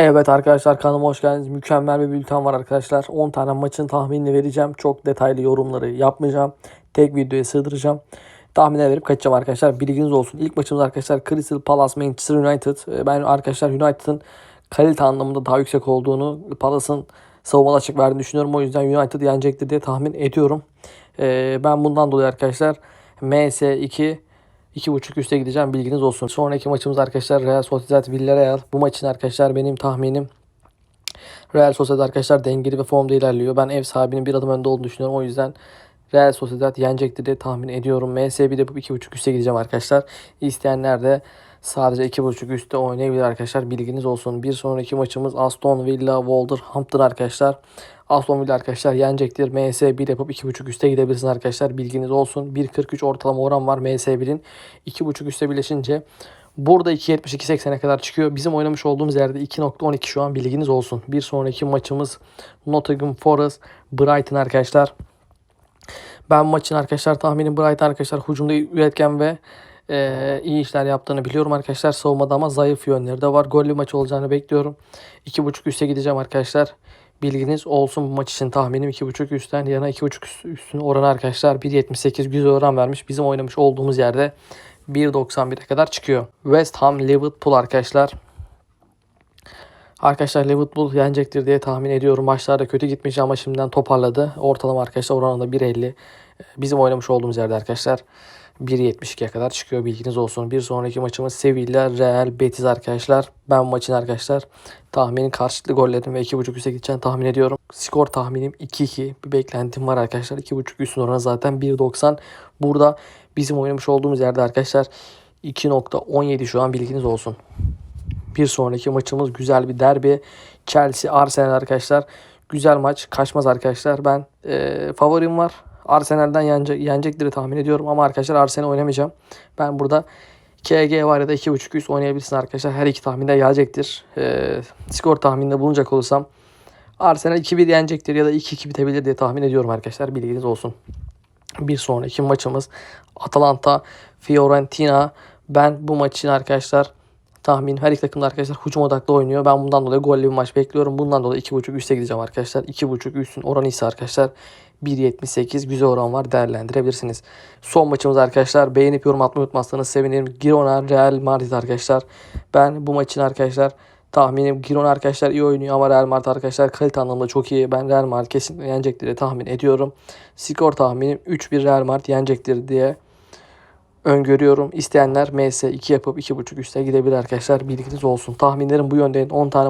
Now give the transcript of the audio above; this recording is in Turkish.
Evet arkadaşlar kanalıma hoş geldiniz. Mükemmel bir bülten var arkadaşlar. 10 tane maçın tahminini vereceğim. Çok detaylı yorumları yapmayacağım. Tek videoya sığdıracağım. Tahmine verip kaçacağım arkadaşlar. Bilginiz olsun. İlk maçımız arkadaşlar Crystal Palace Manchester United. Ee, Ben arkadaşlar United'ın kalite anlamında daha yüksek olduğunu, Palace'ın savunmalı açık verdiğini düşünüyorum. O yüzden United yenecektir diye tahmin ediyorum. Ee, Ben bundan dolayı arkadaşlar MS2 2.5 üste gideceğim bilginiz olsun. Sonraki maçımız arkadaşlar Real Sociedad Villarreal. Bu maçın arkadaşlar benim tahminim Real Sociedad arkadaşlar dengeli ve formda ilerliyor. Ben ev sahibinin bir adım önde olduğunu düşünüyorum. O yüzden Real Sociedad yenecektir diye tahmin ediyorum. MS1'de bu 2.5 üste gideceğim arkadaşlar. İsteyenler de sadece 2.5 üstte oynayabilir arkadaşlar. Bilginiz olsun. Bir sonraki maçımız Aston Villa Wolverhampton arkadaşlar. Aston Villa arkadaşlar yenecektir. MS1 yapıp 2.5 üste gidebilirsiniz arkadaşlar. Bilginiz olsun. 1.43 ortalama oran var MS1'in. 2.5 üste birleşince Burada 2.72-80'e kadar çıkıyor. Bizim oynamış olduğumuz yerde 2.12 şu an bilginiz olsun. Bir sonraki maçımız Nottingham Forest Brighton arkadaşlar. Ben maçın arkadaşlar tahminim Brighton arkadaşlar hücumda üretken ve e, iyi işler yaptığını biliyorum arkadaşlar. Savunmada ama zayıf yönleri de var. Gollü maç olacağını bekliyorum. 2.5 üste gideceğim arkadaşlar. Bilginiz olsun bu maç için tahminim 2.5 üstten yana 2.5 üst- üstün oranı arkadaşlar 1.78 güzel oran vermiş. Bizim oynamış olduğumuz yerde 1.91'e kadar çıkıyor. West Ham Liverpool arkadaşlar. Arkadaşlar Liverpool yenecektir diye tahmin ediyorum. Maçlarda kötü gitmiş ama şimdiden toparladı. Ortalama arkadaşlar oranında 1.50. Bizim oynamış olduğumuz yerde arkadaşlar 1.72'ye kadar çıkıyor bilginiz olsun. Bir sonraki maçımız Sevilla Real Betis arkadaşlar. Ben maçın arkadaşlar tahminin karşılıklı gollerin ve 2.5 üste gideceğini tahmin ediyorum. Skor tahminim 2-2. Bir beklentim var arkadaşlar. 2.5 üstün oranı zaten 1.90. Burada bizim oynamış olduğumuz yerde arkadaşlar 2.17 şu an bilginiz olsun. Bir sonraki maçımız güzel bir derbi. Chelsea Arsenal arkadaşlar. Güzel maç. Kaçmaz arkadaşlar. Ben e, favorim var. Arsenal'den yenecek, yenecektir diye tahmin ediyorum. Ama arkadaşlar Arsenal oynamayacağım. Ben burada KG var ya da 2.5 üst oynayabilirsin arkadaşlar. Her iki tahminde gelecektir. E, skor tahmininde bulunacak olursam Arsenal 2-1 yenecektir ya da 2-2 bitebilir diye tahmin ediyorum arkadaşlar. Bilginiz olsun. Bir sonraki maçımız Atalanta Fiorentina. Ben bu maçın arkadaşlar tahmin her iki takım da arkadaşlar hücum odaklı oynuyor. Ben bundan dolayı gollü bir maç bekliyorum. Bundan dolayı 2.5 üste gideceğim arkadaşlar. 2.5 üstün oranı ise arkadaşlar 1.78 güzel oran var değerlendirebilirsiniz. Son maçımız arkadaşlar beğenip yorum atmayı unutmazsanız sevinirim. Girona Real Madrid arkadaşlar. Ben bu maçın arkadaşlar tahminim Girona arkadaşlar iyi oynuyor ama Real Madrid arkadaşlar kalite anlamında çok iyi. Ben Real Madrid kesinlikle yenecektir diye tahmin ediyorum. Skor tahminim 3-1 Real Madrid yenecektir diye öngörüyorum. İsteyenler MS2 yapıp 2.5 üste gidebilir arkadaşlar. Bilginiz olsun. Tahminlerim bu yönde 10 tane